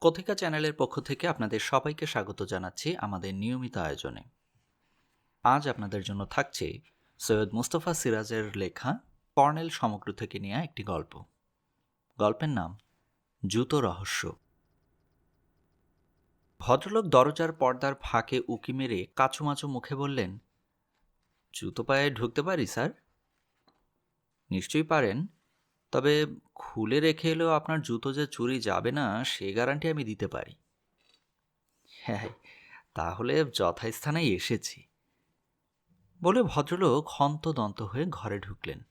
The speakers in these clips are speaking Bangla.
কথিকা চ্যানেলের পক্ষ থেকে আপনাদের সবাইকে স্বাগত জানাচ্ছি আমাদের নিয়মিত আয়োজনে। আজ আপনাদের জন্য থাকছে সৈয়দ মুস্তফা সিরাজের লেখা কর্নেল সমগ্র থেকে নেওয়া একটি গল্প। গল্পের নাম জুতো রহস্য। ভদ্রলোক দরজার পর্দার ফাঁকে উকি মেরে কাচুমাচু মুখে বললেন, জুতো পায়ে ঢুকতে পারি, স্যার? নিশ্চয়ই পারেন। তবে খুলে রেখে এলেও আপনার জুতো যে চুরি যাবে না, সে গ্যারান্টি আমি দিতে পারি। হ্যাঁ তাহলে যথাস্থানেই এসেছি। বলে ভদ্রলোক হন্তদন্ত হয়ে ঘরে ঢুকলেন।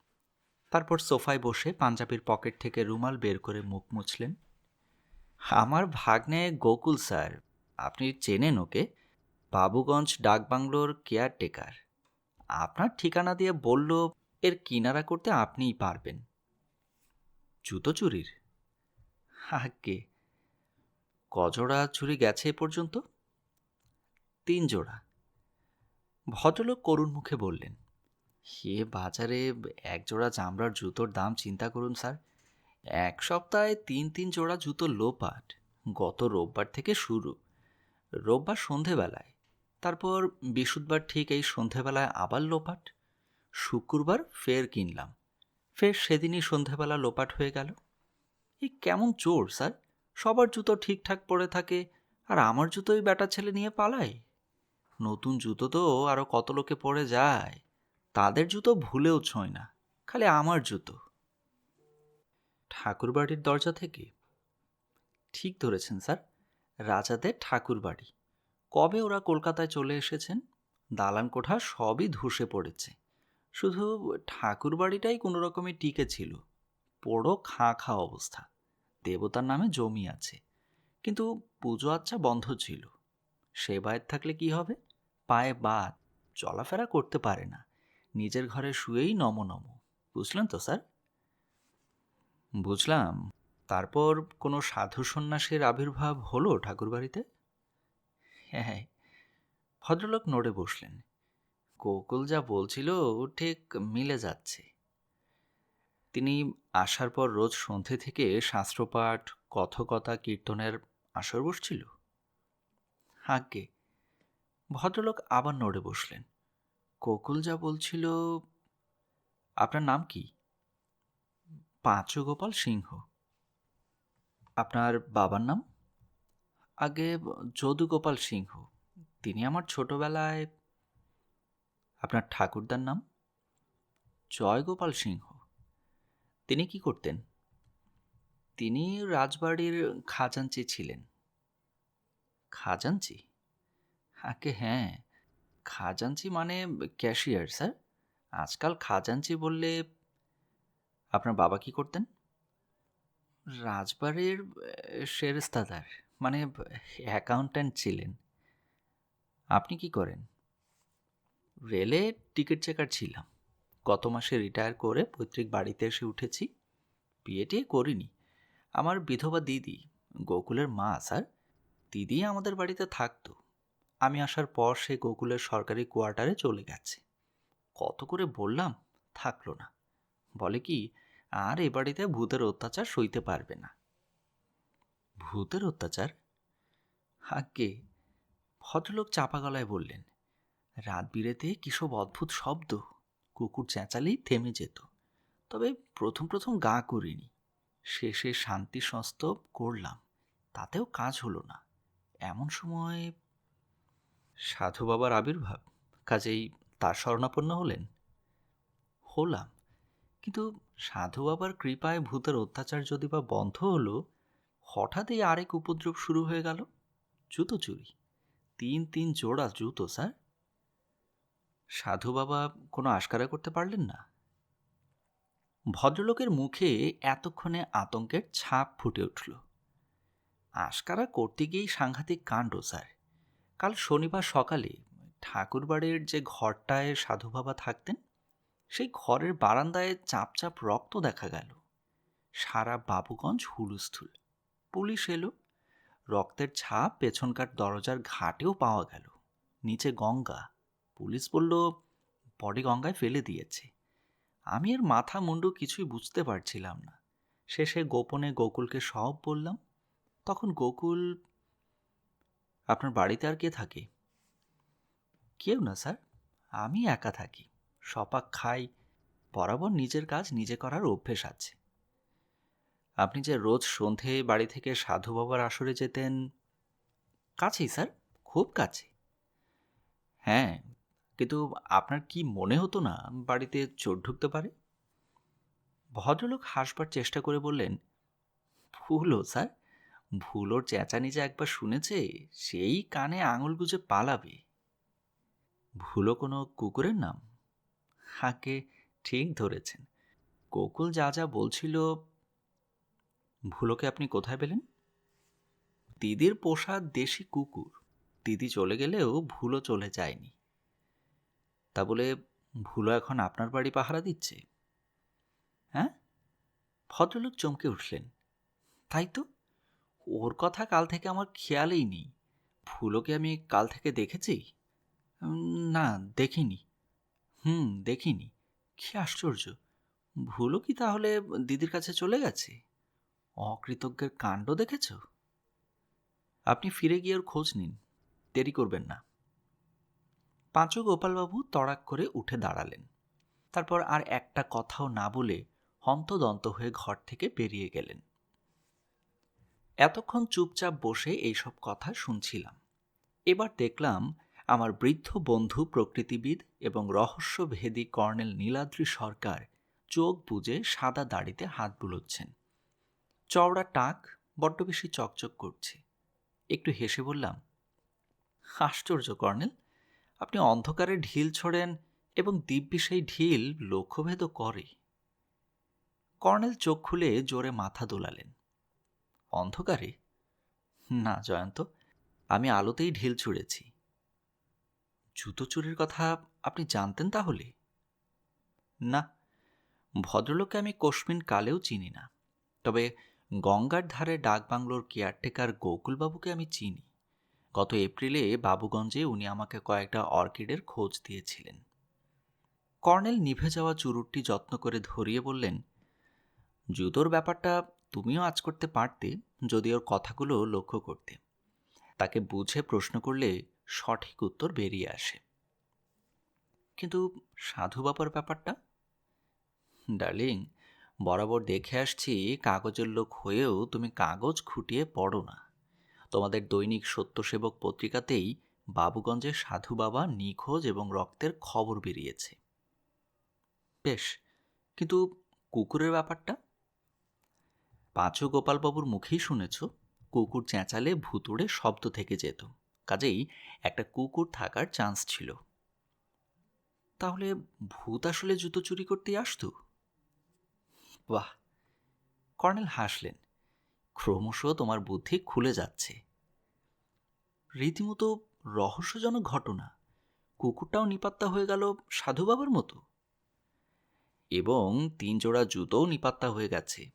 তারপর সোফায় বসে পাঞ্জাবির পকেট থেকে রুমাল বের করে মুখ মুছলেন। আমার ভাগ্নে গোকুল স্যার, আপনি চেনেন ওকে? বাবুগঞ্জ ডাকবাংলোর কেয়ারটেকার। আপনার ঠিকানা দিয়ে বলল, এর কিনারা করতে আপনিই পারবেন। জুতো চুরির? আগে কজোড়া চুরি গেছে এ পর্যন্ত? তিন জোড়া। ভদ্রলোক করুণ মুখে বললেন হে বাজারে এক জোড়া চামড়ার জুতোর দাম চিন্তা করুন স্যার। এক সপ্তাহে তিন তিন জোড়া জুতো লোপাট, গত রোববার থেকে শুরু। রোববার সন্ধেবেলায়, তারপর বৃহস্পতিবার ঠিক এই সন্ধেবেলায় আবার লোপাট। শুক্রবার ফের কিনলাম। ফের সেদিনই সন্ধেবেলা লোপাট হয়ে গেল। এই কেমন চোর, স্যার? সবার জুতো ঠিকঠাক পরে থাকে, আর আমার জুতোই ব্যাটা ছেলে নিয়ে পালায়। নতুন জুতো তো আরও কত লোকে পরে যায়, তাদের জুতো ভুলেও ছোঁয় না, খালি আমার জুতো। ঠাকুরবাড়ির দরজা থেকে। ঠিক ধরেছেন, স্যার, রাজাদের ঠাকুরবাড়ি। কবে ওরা কলকাতায় চলে এসেছেন? দালান কোঠা সবই ধসে পড়েছে। শুধু ঠাকুর বাড়িটাই কোনো রকমে টিকে ছিল। পোড়ো খাঁ খা অবস্থা। দেবতার নামে জমি আছে। কিন্তু পুজো আচ্ছা বন্ধ ছিল। সে বায়ের থাকলে কি হবে? পায়ে বাদ চলাফেরা করতে পারে না। নিজের ঘরে শুয়েই নম নম। বুঝলেন তো, স্যার? বুঝলাম। তারপর কোনো সাধু সন্ন্যাসের আবির্ভাব হলো ঠাকুরবাড়িতে? হ্যাঁ হ্যাঁ। ভদ্রলোক নড়ে বসলেন। কোকুল যা বলছিল ঠিক মিলে যাচ্ছে। তিনি আসার পর রোজ সন্ধে থেকে শাস্ত্রপাঠ, কথকতা, কীর্তনের আসর বসছিল। আজ্ঞে ভদ্রলোক আবার নড়ে বসলেন। কোকুল যা বলছিল, আপনার নাম কি? পাঁচগোপাল সিংহ। আপনার বাবার নাম? আগে যদুগোপাল সিংহ। তিনি আমার ছোটবেলায় আপনার ঠাকুরদার নাম? জয়গোপাল সিংহ। তিনি কি করতেন? তিনি রাজবাড়ির খাজাঞ্চি ছিলেন। খাজাঞ্চি? আগে হ্যাঁ খাজাঞ্চি মানে ক্যাশিয়ার, স্যার। আজকাল খাজাঞ্চি বললে আপনার বাবা কি করতেন? রাজবাড়ির শেরস্তাদার মানে অ্যাকাউন্ট্যান্ট ছিলেন। আপনি কি করেন? রেলে টিকিট চেকার ছিলাম। গত মাসে রিটায়ার করে পৈতৃক বাড়িতে এসে উঠেছি। বিয়েটি করিনি। আমার বিধবা দিদি, গোকুলের মা, স্যার, দিদি আমাদের বাড়িতে থাকতো। আমি আসার পর সে গোকুলের সরকারি কোয়ার্টারে চলে গেছে। কত করে বললাম, থাকল না। বলে কি, আর এ বাড়িতে ভূতের অত্যাচার সইতে পারবে না। ভূতের অত্যাচার? আগে ভদ্রলোক চাপা গলায় বললেন রাত বিরেতে কিসব অদ্ভুত শব্দ? কুকুর চেঁচালেই থেমে যেত। তবে প্রথম প্রথম গা করিনি। শেষে শান্তি সংস্তব করলাম। তাতেও কাজ হলো না। এমন সময় সাধু বাবার আবির্ভাব। কাজেই তার শরণাপন্ন হলেন। হলাম। কিন্তু সাধু বাবার কৃপায় ভূতের অত্যাচার যদি বা বন্ধ হলো হঠাৎ এই আরেক উপদ্রব শুরু হয়ে গেল। জুতো চুরি। তিন তিন জোড়া জুতো, স্যার। সাধু বাবা কোনো আশকারা করতে পারলেন না? ভদ্রলোকের মুখে এতক্ষণে আতঙ্কের ছাপ ফুটে উঠল। আশকারা করতে গিয়েই সাংঘাতিক কাণ্ড, স্যার। কাল শনিবার সকালে ঠাকুরবাড়ির যে ঘরটায় সাধু বাবা থাকতেন, সেই ঘরের বারান্দায় চাপ চাপ রক্ত দেখা গেল। সারা বাবুগঞ্জ হুলুস্থুল। পুলিশ এলো। রক্তের ছাপ পেছনকার দরজার ঘাটেও পাওয়া গেল। নিচে গঙ্গা। পুলিশ বলল, বডি গঙ্গায় ফেলে দিয়েছে। আমি এর মাথা মুন্ডু কিছুই বুঝতে পারছিলাম না। শেষে গোপনে গোকুলকে সব বললাম। তখন গোকুল, আপনার বাড়িতে আর কে থাকে? কেউ না, স্যার। আমি একা থাকি। সপাক খাই। বরাবর নিজের কাজ নিজে করার অভ্যেস আছে। আপনি যে রোজ সন্ধে বাড়ি থেকে সাধু বাবার আসরে যেতেন, কাছেই, স্যার, খুব কাছে হ্যাঁ কিন্তু আপনার কি মনে হতো না বাড়িতে চোর ঢুকতে পারে? ভদ্রলোক হাসবার চেষ্টা করে বললেন, ভুলো স্যার ভুলোর চেঁচানি যে একবার শুনেছে, সেই কানে আঙুল গুজে পালাবে। ভুলো কোনো কুকুরের নাম? হাঁকে ঠিক ধরেছেন। কোকুল যা যা বলছিল, ভুলোকে আপনি কোথায় পেলেন? দিদির পোষা দেশি কুকুর। দিদি চলে গেলেও ভুলো চলে যায়নি। তা বলে ভুলো এখন আপনার বাড়ি পাহারা দিচ্ছে? হ্যাঁ? ভদ্রলোক চমকে উঠলেন। তাই তো? ওর কথা কাল থেকে আমার খেয়ালেই নেই। ফুলোকে আমি কাল থেকে দেখেছি? না, দেখিনি। হুম, দেখিনি। কি আশ্চর্য! ভুলো কি তাহলে দিদির কাছে চলে গেছে? অকৃতজ্ঞের কাণ্ড দেখেছ? আপনি ফিরে গিয়ে ওর খোঁজ নিন। দেরি করবেন না। পাঁচু গোপালবাবু তড়াক করে উঠে দাঁড়ালেন। তারপর আর একটা কথাও না বলে হন্তদন্ত হয়ে ঘর থেকে বেরিয়ে গেলেন। এতক্ষণ চুপচাপ বসে এইসব কথা শুনছিলাম। এবার দেখলাম আমার বৃদ্ধ বন্ধু প্রকৃতিবিদ এবং রহস্যভেদী কর্নেল নীলাদ্রি সরকার চোখ বুজে সাদা দাড়িতে হাত বুলোচ্ছেন। চওড়া টাক, বড্ড বেশি চকচক করছে। একটু হেসে বললাম, আশ্চর্য কর্নেল আপনি অন্ধকারে ঢিল ছোড়েন এবং দিব্যি সেই ঢিল লক্ষ্যভেদ করে। কর্নেল চোখ খুলে জোরে মাথা দোলালেন। অন্ধকারে? না, জয়ন্ত, আমি আলোতেই ঢিল ছুঁড়েছি। জুতো চুরির কথা আপনি জানতেন তাহলে? না, ভদ্রলোককে আমি কোশমিন কালেও চিনি না। তবে গঙ্গার ধারে ডাকবাংলোর কেয়ারটেকার গোকুলবাবুকে আমি চিনি। গত এপ্রিলে বাবুগঞ্জে উনি আমাকে কয়েকটা অর্কিডের খোঁজ দিয়েছিলেন। কর্নেল নিভে যাওয়া চুরুটটি যত্ন করে ধরিয়ে বললেন, জুতোর ব্যাপারটা তুমিও আজ করতে পারতে, যদি ওর কথাগুলো লক্ষ্য করতে। তাকে বুঝে প্রশ্ন করলে সঠিক উত্তর বেরিয়ে আসে। কিন্তু সাধু বাবার ব্যাপারটা? ডার্লিং, বরাবর দেখে আসছি কাগজের লোক হয়েও তুমি কাগজ খুঁটিয়ে পড়ো না। তোমাদের দৈনিক সত্যসেবক পত্রিকাতেই বাবুগঞ্জের সাধু বাবা নিখোঁজ এবং রক্তের খবর বেরিয়েছে। বেশ, কিন্তু কুকুরের ব্যাপারটা? পাঁচু গোপালবাবুর মুখেই শুনেছ, কুকুর চেঁচালে ভুতুড়ে শব্দ থেকে যেত, কাজেই একটা কুকুর থাকার চান্স ছিল। তাহলে ভূত আসলে জুতো চুরি করতেই আসতো? বাহ, কর্নেল হাসলেন। ক্রমশ তোমার বুদ্ধি খুলে যাচ্ছে। রীতিমতো রহস্যজনক ঘটনা। কুকুরটাও নিপাত্তা হয়ে গেল সাধু বাবার মতো। এবং তিন জোড়া জুতোও নিপাত্তা হয়ে গেছে।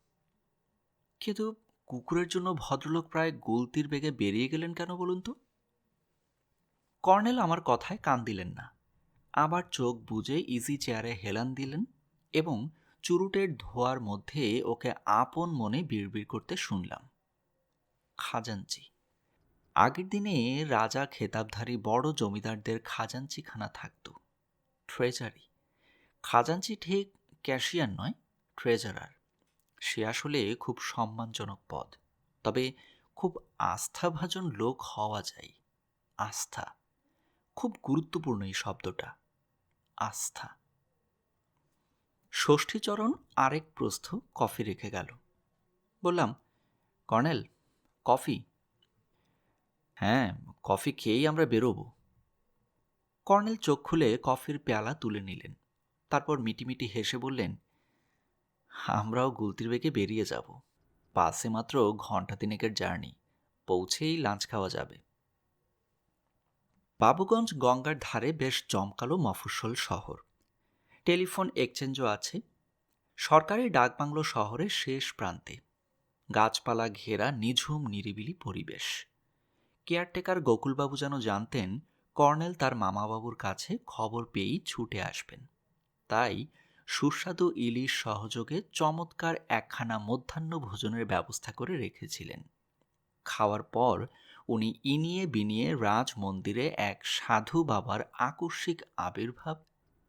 কিন্তু কুকুরের জন্য ভদ্রলোক প্রায় গুলতির বেগে বেরিয়ে গেলেন কেন বলুন তো? কর্নেল আমার কথায় কান দিলেন না। আবার চোখ বুজে ইজি চেয়ারে হেলান দিলেন এবং চুরুটের ধোয়ার মধ্যে ওকে আপন মনে বিড়বিড় করতে শুনলাম। খাজাঞ্চি। আগের দিনে রাজা খেতাবধারী বড় জমিদারদের খাজাঞ্চিখানা থাকত। ট্রেজারি খাজাঞ্চি ঠিক ক্যাশিয়ার নয় ট্রেজারার সে আসলে খুব সম্মানজনক পদ। তবে খুব আস্থাভাজন লোক হওয়া যায়। আস্থা। খুব গুরুত্বপূর্ণ এই শব্দটা। আস্থা। ষষ্ঠীচরণ আরেক প্রস্থ কফি রেখে গেল। বললাম, কর্নেল, কফি? হ্যাঁ কফি খেয়েই আমরা বেরোবো। কর্নেল চোখ খুলে কফির পেয়ালা তুলে নিলেন। তারপর মিটিমিটি হেসে বললেন, আমরাও গুলতির বেগে বেরিয়ে যাব। পাশে মাত্র ঘণ্টা তিনেকের জার্নি, পৌঁছেই লাঞ্চ খাওয়া যাবে। বাবুগঞ্জ গঙ্গার ধারে বেশ জমকালো মফস্বল শহর। টেলিফোন এক্সচেঞ্জও আছে। সরকারি ডাকবাংলো শহরের শেষ প্রান্তে। গাছপালা ঘেরা নিঝুম নিরিবিলি পরিবেশ। কেয়ারটেকার গোকুলবাবু যেন জানতেন, কর্নেল তার মামাবাবুর কাছে খবর পেয়েই ছুটে আসবেন। তাই সুস্বাদু ইলিশ সহযোগে চমৎকার একখানা মধ্যাহ্ন ভোজনের ব্যবস্থা করে রেখেছিলেন। খাওয়ার পর উনি ইনিয়ে বিনিয়ে রাজ মন্দিরে এক সাধু বাবার আকস্মিক আবির্ভাব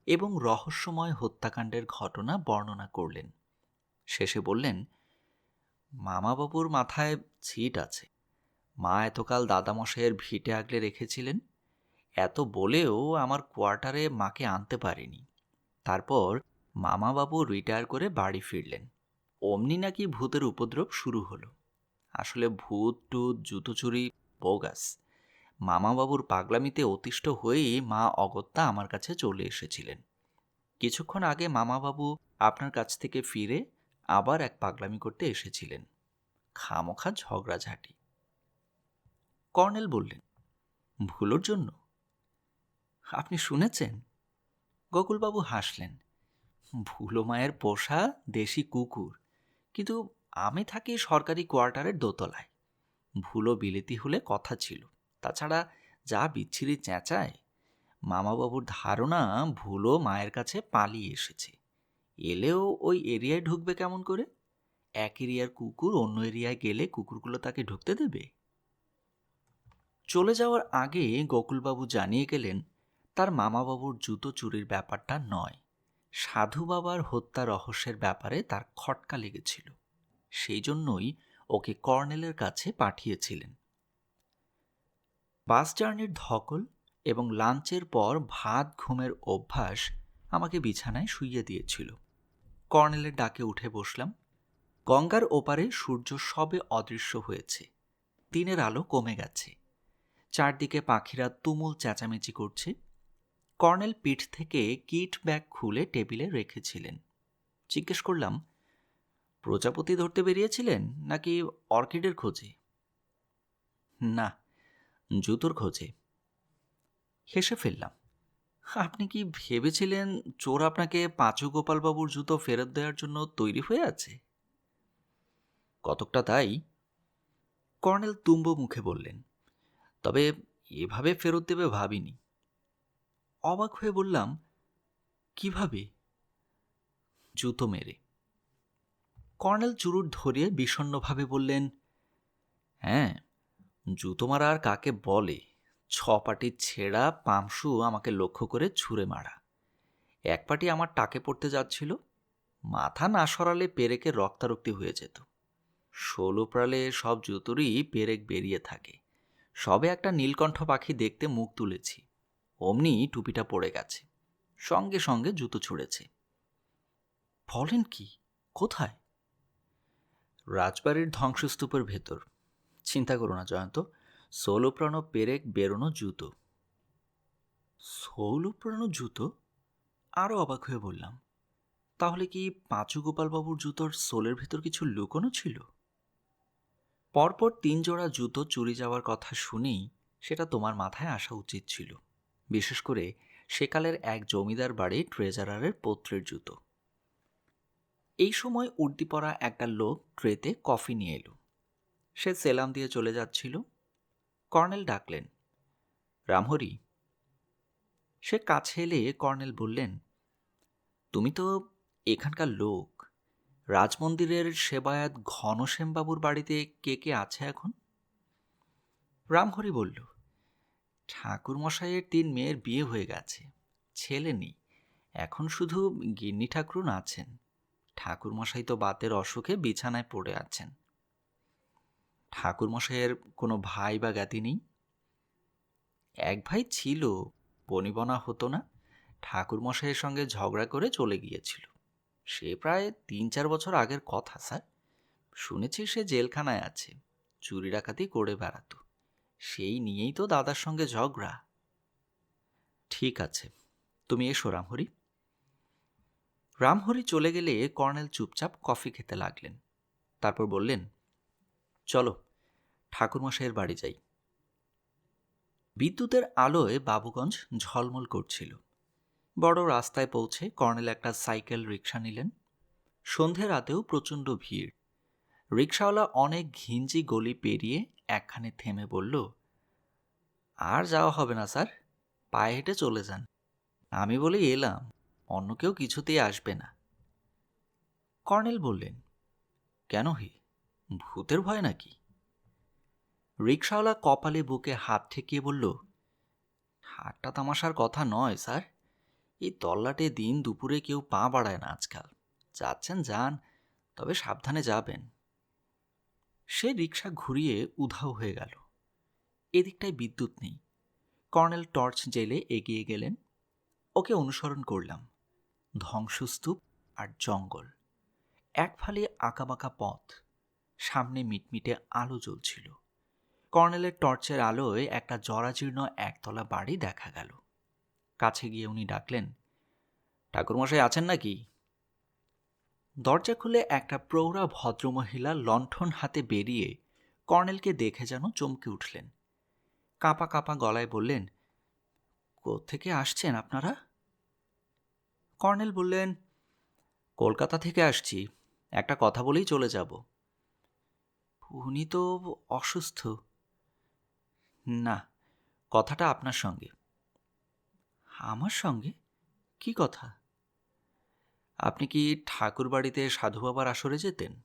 এবং রহস্যময় হত্যাকাণ্ডের ঘটনা বর্ণনা করলেন। শেষে বললেন, মামাবাবুর মাথায় ছিট আছে। মা এতকাল দাদামশাইয়ের ভিটে আগলে রেখেছিলেন। এত বলেও আমার কোয়ার্টারে মাকে আনতে পারিনি। তারপর মামাবাবু রিটায়ার করে বাড়ি ফিরলেন। অমনি নাকি ভূতের উপদ্রব শুরু হলো। আসলে ভূত, টুত, জুতো চুরি, বোগাস। মামাবাবুর পাগলামিতে অতিষ্ঠ হয়েই মা অগত্যা আমার কাছে চলে এসেছিলেন। কিছুক্ষণ আগে মামাবাবু আপনার কাছ থেকে ফিরে আবার এক পাগলামি করতে এসেছিলেন। খামোখা ঝগড়াঝাঁটি। কর্নেল বললেন, ভুলোর জন্য? আপনি শুনেছেন? গোকুলবাবু হাসলেন, ভুলো মায়ের পোষা দেশি কুকুর, কিন্তু আমি থাকি সরকারি কোয়ার্টারের দোতলায়। ভুলো বিলেতি হলে কথা ছিল। তাছাড়া যা বিচ্ছিরি চেঁচায়, মামাবাবুর ধারণা ভুলো মায়ের কাছে পালিয়ে এসেছে। এলেও ওই এরিয়ায় ঢুকবে কেমন করে? এক এরিয়ার কুকুর অন্য এরিয়ায় গেলে কুকুরগুলো তাকে ঢুকতে দেবে? চলে যাওয়ার আগে গোকুলবাবু জানিয়ে গেলেন, তার মামাবাবুর জুতো চুরির ব্যাপারটা নয়। সাধু বাবার হত্যা রহস্যের ব্যাপারে তার খটকা লেগেছিল। সেই জন্যই ওকে কর্নেলের কাছে পাঠিয়েছিলেন। বাস জার্নির ধকল এবং লাঞ্চের পর ভাত, ঘুমের অভ্যাস আমাকে বিছানায় শুইয়ে দিয়েছিল। কর্নেলের ডাকে উঠে বসলাম, গঙ্গার ওপারে সূর্য সবে অদৃশ্য হয়েছে। দিনের আলো কমে গেছে। চারদিকে পাখিরা তুমুল চেঁচামেচি করছে। কর্নেল পিঠ থেকে কিট ব্যাগ খুলে টেবিলে রেখেছিলেন। জিজ্ঞেস করলাম, প্রজাপতি ধরতে বেরিয়েছিলেন নাকি অর্কিডের খোঁজে? না। জুতোর খোঁজে। হেসে ফেললাম, আপনি কি ভেবেছিলেন চোর আপনাকে পাঁচু গোপালবাবুর জুতো ফেরত দেওয়ার জন্য তৈরি হয়ে আছে? কতকটা তাই? কর্নেল তুম্ব মুখে বললেন, তবে এভাবে ফেরত দেবে ভাবিনি। অবাক হয়ে বললাম, কীভাবে? জুতো মেরে। কর্নেল চুরুট ধরিয়ে বিষণ্নভাবে বললেন হ্যাঁ জুতো মারা আর কাকে বলে? ছ পাটির ছেঁড়া পামশু আমাকে লক্ষ্য করে ছুঁড়ে মারা। এক পাটি আমার টাকে পড়তে যাচ্ছিল, মাথা না সরালে পেরেকে রক্তারক্তি হয়ে যেত। ষোলো প্রালে সব জুতোরই পেরেক বেরিয়ে থাকে। সবে একটা নীলকণ্ঠ পাখি দেখতে মুখ তুলেছি, অমনি টুপিটা পড়ে গেছে, সঙ্গে সঙ্গে জুতো ছুঁড়েছে। বলেন কি? কোথায়? রাজবাড়ির ধ্বংসস্তূপের ভেতর। চিন্তা করো না, জয়ন্ত। সৌলপ্রাণ পেরেক বেরোনো জুতো। সৌলপ্রাণ জুতো? আরও অবাক হয়ে বললাম। তাহলে কি পাঁচু গোপালবাবুর জুতোর সোলের ভেতর কিছু লুকোনো ছিল? পরপর তিন জোড়া জুতো চুরি যাওয়ার কথা শুনেই সেটা তোমার মাথায় আসা উচিত ছিল। বিশেষ করে সেকালের এক জমিদার বাড়ির ট্রেজারারের পত্রের জুতো। এই সময় উর্দি পরা একটা লোক ট্রেতে কফি নিয়ে এলো। সে সেলাম দিয়ে চলে যাচ্ছিল। কর্নেল ডাকলেন, রামহরি। সে কাছে এলে কর্নেল বললেন, তুমি তো এখানকার লোক। রাজমন্দিরের সেবায়াত ঘনশ্যামবাবুর বাড়িতে কে কে আছে এখন? রামহরি বলল ঠাকুর মশাইয়ের তিন মেয়ের বিয়ে হয়ে গেছে, ছেলে নেই, এখন শুধু গিন্নি ঠাকুরুন আছেন। ঠাকুর মশাই তো বাতের অসুখে বিছানায় পড়ে আছেন। ঠাকুর মশাইয়ের কোনো ভাই বা জ্ঞাতি নেই? এক ভাই ছিল, বনিবনা হতো না। ঠাকুর মশাইয়ের সঙ্গে ঝগড়া করে চলে গিয়েছিল। সে প্রায় তিন চার বছর আগের কথা, স্যার। শুনেছি সে জেলখানায় আছে, চুরি ডাকাতি করে বেড়াতো। সেই নিয়েই তো দাদার সঙ্গে ঝগড়া। ঠিক আছে, তুমি এসো রামহরি। রামহরি চলে গেলে কর্নেল চুপচাপ কফি খেতে লাগলেন। তারপর বললেন চলো, ঠাকুরমশাইয়ের বাড়ি যাই। বিদ্যুতের আলোয় বাবুগঞ্জ ঝলমল করছিল। বড় রাস্তায় পৌঁছে কর্নেল একটা সাইকেল রিক্সা নিলেন। সন্ধে রাতেও প্রচণ্ড ভিড়। রিক্সাওয়ালা অনেক ঘিঞ্জি গলি পেরিয়ে একখানে থেমে বলল, আর যাওয়া হবে না স্যার, পায়ে হেঁটে চলে যান। আমি বলে এলাম, অন্য কেউ কিছুতেই আসবে না। কর্নেল বললেন, কেন হে? ভূতের ভয় নাকি? রিক্সাওয়ালা কপালে বুকে হাত ঠেকিয়ে বলল হাটটা তামাশার কথা নয়, স্যার। এই তল্লাটে দিন দুপুরে কেউ পা বাড়ায় না আজকাল। যাচ্ছেন, যান, তবে সাবধানে যাবেন। সে রিক্সা ঘুরিয়ে উধাও হয়ে গেল। এদিকটায় বিদ্যুৎ নেই। কর্নেল টর্চ জেলে এগিয়ে গেলেন। ওকে অনুসরণ করলাম। ধ্বংসস্তূপ আর জঙ্গল। এক ফালে আঁকাবাঁকা পথ। সামনে মিটমিটে আলো জ্বলছিল। কর্নেলের টর্চের আলোয় একটা জরাজীর্ণ একতলা বাড়ি দেখা গেল। কাছে গিয়ে উনি ডাকলেন, ঠাকুরমশাই আছেন নাকি? দরজা খুলে একটা প্রৌঢ়া ভদ্রমহিলা লণ্ঠন হাতে বেরিয়ে কর্নেলকে দেখে যেন চমকে উঠলেন। কাঁপা কাঁপা গলায় বললেন থেকে আসছেন আপনারা? কর্নেল বললেন, কলকাতা থেকে আসছি। একটা কথা বলেই চলে যাব। উনি তো অসুস্থ। না, কথাটা আপনার সঙ্গে। আমার সঙ্গে? কি কথা? আপনি কি ঠাকুর বাড়িতে সাধু বাবার আসরে যেতেন?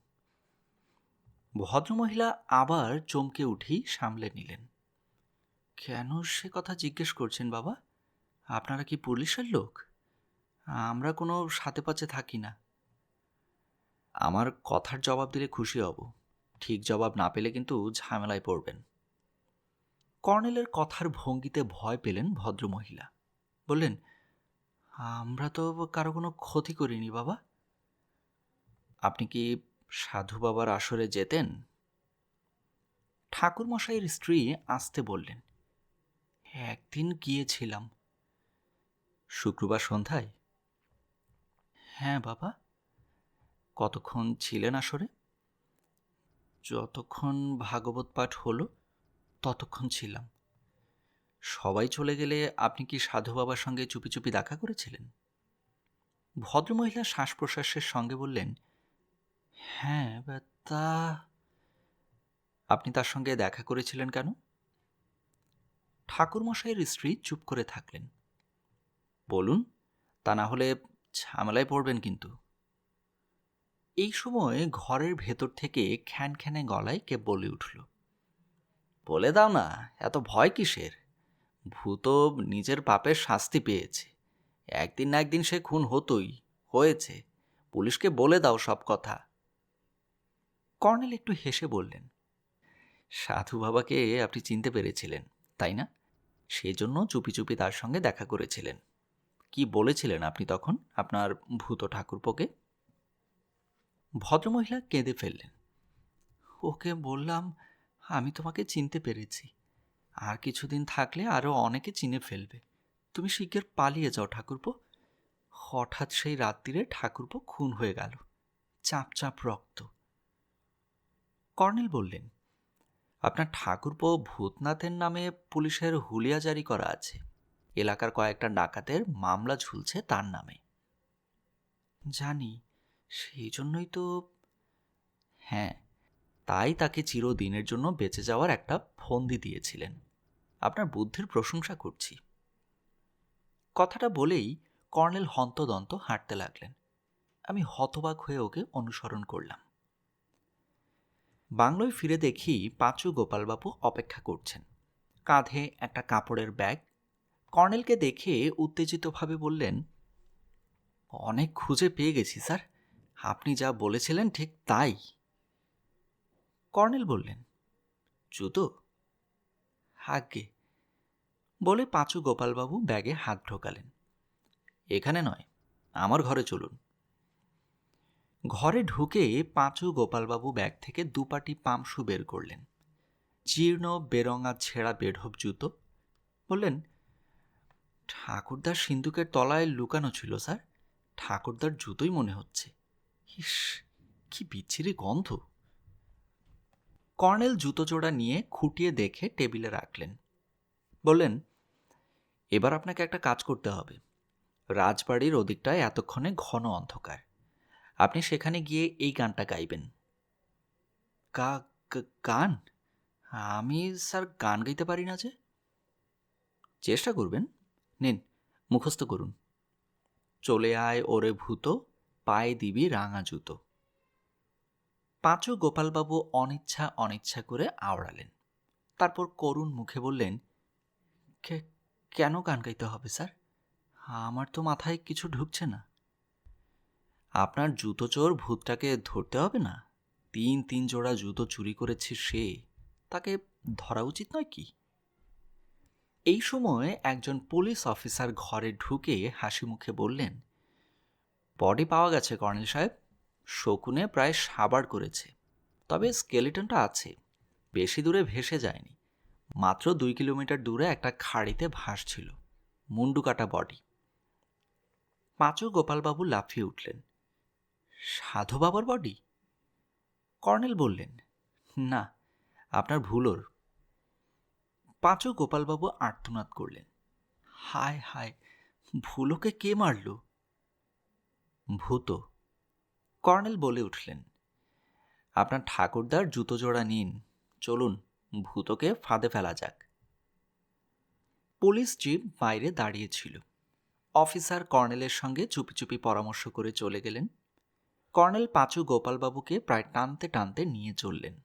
ভদ্রমহিলা আবার চমকে উঠেই সামলে নিলেন। কেন সে কথা জিজ্ঞেস করছেন বাবা? আপনারা কি পুলিশের লোক? আমরা কোনো সাথে পাচে থাকি না। আমার কথার জবাব দিলে খুশি হব। ঠিক জবাব না পেলে কিন্তু ঝামেলায় পড়বেন। কর্নেলের কথার ভঙ্গিতে ভয় পেলেন ভদ্রমহিলা। বললেন, আমরা তো কারও কোনো ক্ষতি করিনি, বাবা। আপনি কি সাধু বাবার আসরে যেতেন? ঠাকুরমশাইয়ের স্ত্রী আসতে বললেন, একদিন গিয়েছিলাম। শুক্রবার সন্ধ্যায়? হ্যাঁ বাবা। কতক্ষণ ছিলেন আসরে? যতক্ষণ ভাগবত পাঠ হলো, ততক্ষণ ছিলাম। সবাই চলে গেলে আপনি কি সাধু বাবার সঙ্গে চুপি চুপি দেখা করেছিলেন? ভদ্রমহিলা শ্বাস প্রশ্বাসের সঙ্গে বললেন হ্যাঁ তা আপনি তার সঙ্গে দেখা করেছিলেন কেন? ঠাকুরমশাইয়ের স্ত্রী চুপ করে থাকলেন। বলুন, তা না হলে ঝামেলায় পড়বেন কিন্তু। এই সময় ঘরের ভেতর থেকে খ্যান খ্যানে গলায় কে বলে উঠল, বলে দাও না, এত ভয় কিসের? ভূত নিজের পাপের শাস্তি পেয়েছে। একদিন না একদিন সে খুন হতোই, হয়েছে। পুলিশকে বলে দাও সব কথা। কর্নেল একটু হেসে বললেন, সাধু বাবাকে আপনি চিনতে পেরেছিলেন, তাই না? সেজন্য চুপি চুপি তার সঙ্গে দেখা করেছিলেন। কি বলেছিলেন আপনি তখন আপনার ভূত ঠাকুরপোকে? ভদ্রমহিলা কেঁদে ফেললেন। ওকে বললাম, আমি তোমাকে চিনতে পেরেছি। আর কিছুদিন থাকলে আরও অনেকে চিনে ফেলবে। তুমি শিগগির পালিয়ে যাও, ঠাকুরপো। হঠাৎ সেই রাত্রিরে ঠাকুরপো খুন হয়ে গেল। চাপ চাপ রক্ত। কর্নেল বললেন, আপনার ঠাকুরপো ভূতনাথের নামে পুলিশের হুলিয়া জারি করা আছে। এলাকার কয়েকটা ডাকাতের মামলা ঝুলছে তার নামে। জানি সেই জন্যই তো হ্যাঁ তাই তাকে চিরদিনের জন্য বেঁচে যাওয়ার একটা ফন্দি দিয়েছিলেন। আপনার বুদ্ধির প্রশংসা করছি। কথাটা বলেই কর্নেল হন্তদন্ত হাঁটতে লাগলেন। আমি হতবাক হয়ে ওকে অনুসরণ করলাম। বাংলোয় ফিরে দেখি পাঁচু গোপালবাবু অপেক্ষা করছেন। কাঁধে একটা কাপড়ের ব্যাগ। কর্নেলকে দেখে উত্তেজিতভাবে বললেন, অনেক খুঁজে পেয়ে গেছি, স্যার। আপনি যা বলেছিলেন ঠিক তাই। কর্নেল বললেন, জুতো? আজ্ঞে। বলে পাঁচু গোপালবাবু ব্যাগে হাত ঢোকালেন। এখানে নয়, আমার ঘরে চলুন। ঘরে ঢুকে পাঁচু গোপালবাবু ব্যাগ থেকে দুপাটি পামসু বের করলেন। জীর্ণ বেরঙা ছেঁড়া বেঢপ জুতো। বললেন, ঠাকুরদার সিন্দুকের তলায় লুকানো ছিল, স্যার। ঠাকুরদার জুতোই মনে হচ্ছে। ইস, কি বিচ্ছিরি গন্ধ। কর্নেল জুতো জোড়া নিয়ে খুঁটিয়ে দেখে টেবিলে রাখলেন। বললেন, এবার আপনাকে একটা কাজ করতে হবে। রাজবাড়ির ওদিকটায় এতক্ষণে ঘন অন্ধকার। আপনি সেখানে গিয়ে এই গানটা গাইবেন। কা, গান? আমি স্যার গান গাইতে পারি না যে? চেষ্টা করবেন। নিন, মুখস্থ করুন। চলে আয় ওরে ভূত। পায়ে দিবি রাঙা জুতো। পাঁচু গোপালবাবু অনিচ্ছা অনিচ্ছা করে আওড়ালেন। তারপর করুণ মুখে বললেন কেন গান গাইতে হবে স্যার? আমার তো মাথায় কিছু ঢুকছে না। আপনার জুতো চোর ভূতটাকে ধরতে হবে না। তিন তিন জোড়া জুতো চুরি করেছে সে। তাকে ধরা উচিত নয় কি? এই সময় একজন পুলিশ অফিসার ঘরে ঢুকে হাসি মুখে বললেন বডি পাওয়া গেছে, কর্নেল সাহেব। শকুনে প্রায় সাবার করেছে। তবে স্কেলিটনটা আছে, বেশি দূরে ভেসে যায়নি। মাত্র দুই কিলোমিটার দূরে একটা খাড়িতে ভাসছিল মুন্ডু কাটা বডি পাঁচু গোপালবাবু লাফিয়ে উঠলেন। সাধু বাবার বডি কর্নেল বললেন, না, আপনার ভুলোর পাঁচু গোপালবাবু আর্তনাদ করলেন, হায় হায় ভুলোকে কে মারল? ভূত। কর্নেল বলে উঠলেন, আপনার ঠাকুরদার জুতো জোড়া নিন। চলুন, ভূতকে ফাঁদে ফেলা যাক। পুলিশ জিপ বাইরে দাঁড়িয়েছিল অফিসার কর্নেলের সঙ্গে চুপি চুপি পরামর্শ করে চলে গেলেন। কর্নেল পাঁচু গোপালবাবুকে প্রায় টানতে টানতে নিয়ে চললেন।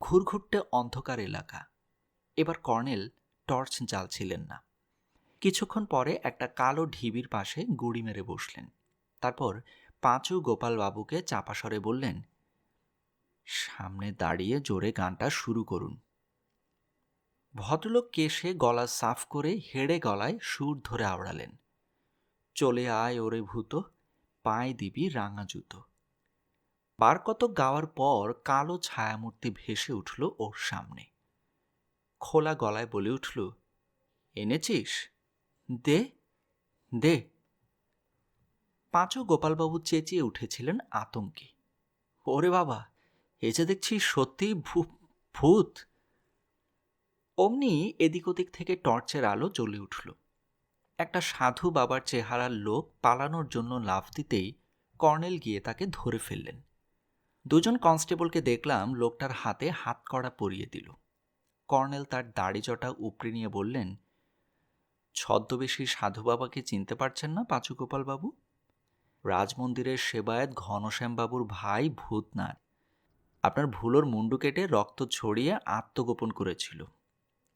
ঘুরঘুরটে অন্ধকার এলাকা। এবার কর্নেল টর্চ জ্বালছিলেন না। কিছুক্ষণ পরে একটা কালো ঢিবির পাশে গুড়ি মেরে বসলেন। তারপর পাঁচু গোপালবাবুকে চাপাসরে বললেন, সামনে দাঁড়িয়ে জোরে গানটা শুরু করুন। ভদ্রলোক কেশে গলা সাফ করে হেড়ে গলায় সুর ধরে আওড়ালেন, চলে আয় ওরে ভূত, পায়ে দিবি রাঙা জুতো। বার কত গাওয়ার পর কালো ছায়ামূর্তি ভেসে উঠল ওর সামনে। খোলা গলায় বলে উঠল, এনেছিস? দে দে। পাঁচও গোপালবাবু চেঁচিয়ে উঠেছিলেন আতঙ্কে। ওরে বাবা, এ যে দেখছি সত্যিই ভূত। অমনি এদিক ওদিক থেকে টর্চের আলো জ্বলে উঠল। একটা সাধু বাবার চেহারার লোক পালানোর জন্য লাফ দিতেই কর্নেল গিয়ে তাকে ধরে ফেললেন। দুজন কনস্টেবলকে দেখলাম লোকটার হাতে হাত কড়া পরিয়ে দিল। কর্নেল তার দাড়ি জটা উপড়ে নিয়ে বললেন, ছদ্মবেশী সাধু বাবাকে চিনতে পারছেন না পাঁচুগোপালবাবু রাজমন্দিরের সেবায়ত ঘনশ্যামবাবুর ভাই ভূতনাথ। আপনার ভুলোর মুন্ডু কেটে রক্ত ছড়িয়ে আত্মগোপন করেছিল।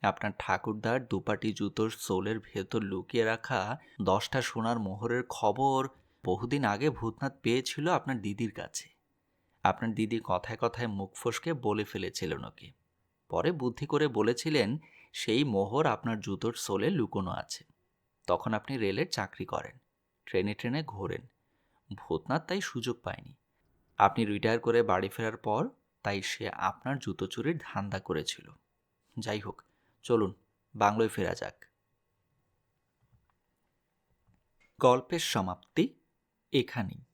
আপনার ঠাকুরদার দুপাটি জুতোর সোলের ভেতর লুকিয়ে রাখা দশটা সোনার মোহরের খবর বহুদিন আগে ভূতনাথ পেয়েছিল আপনার দিদির কাছে। আপনার দিদি কথায় কথায় মুখ ফসকে বলে ফেলেছিলেন ওকে। পরে বুদ্ধি করে বলেছিলেন, সেই মোহর আপনার জুতোর সোলে লুকোনো আছে। তখন আপনি রেলের চাকরি করেন। ট্রেনে ট্রেনে ঘোরেন। ভূতনাথ তাই সুযোগ পায়নি। আপনি রিটায়ার করে বাড়ি ফেরার পর তাই সে আপনার জুতো চুরির ধান্দা করেছিল। যাই হোক, চলুন, বাংলোয় ফেরা যাক। গল্পের সমাপ্তি এখানেই।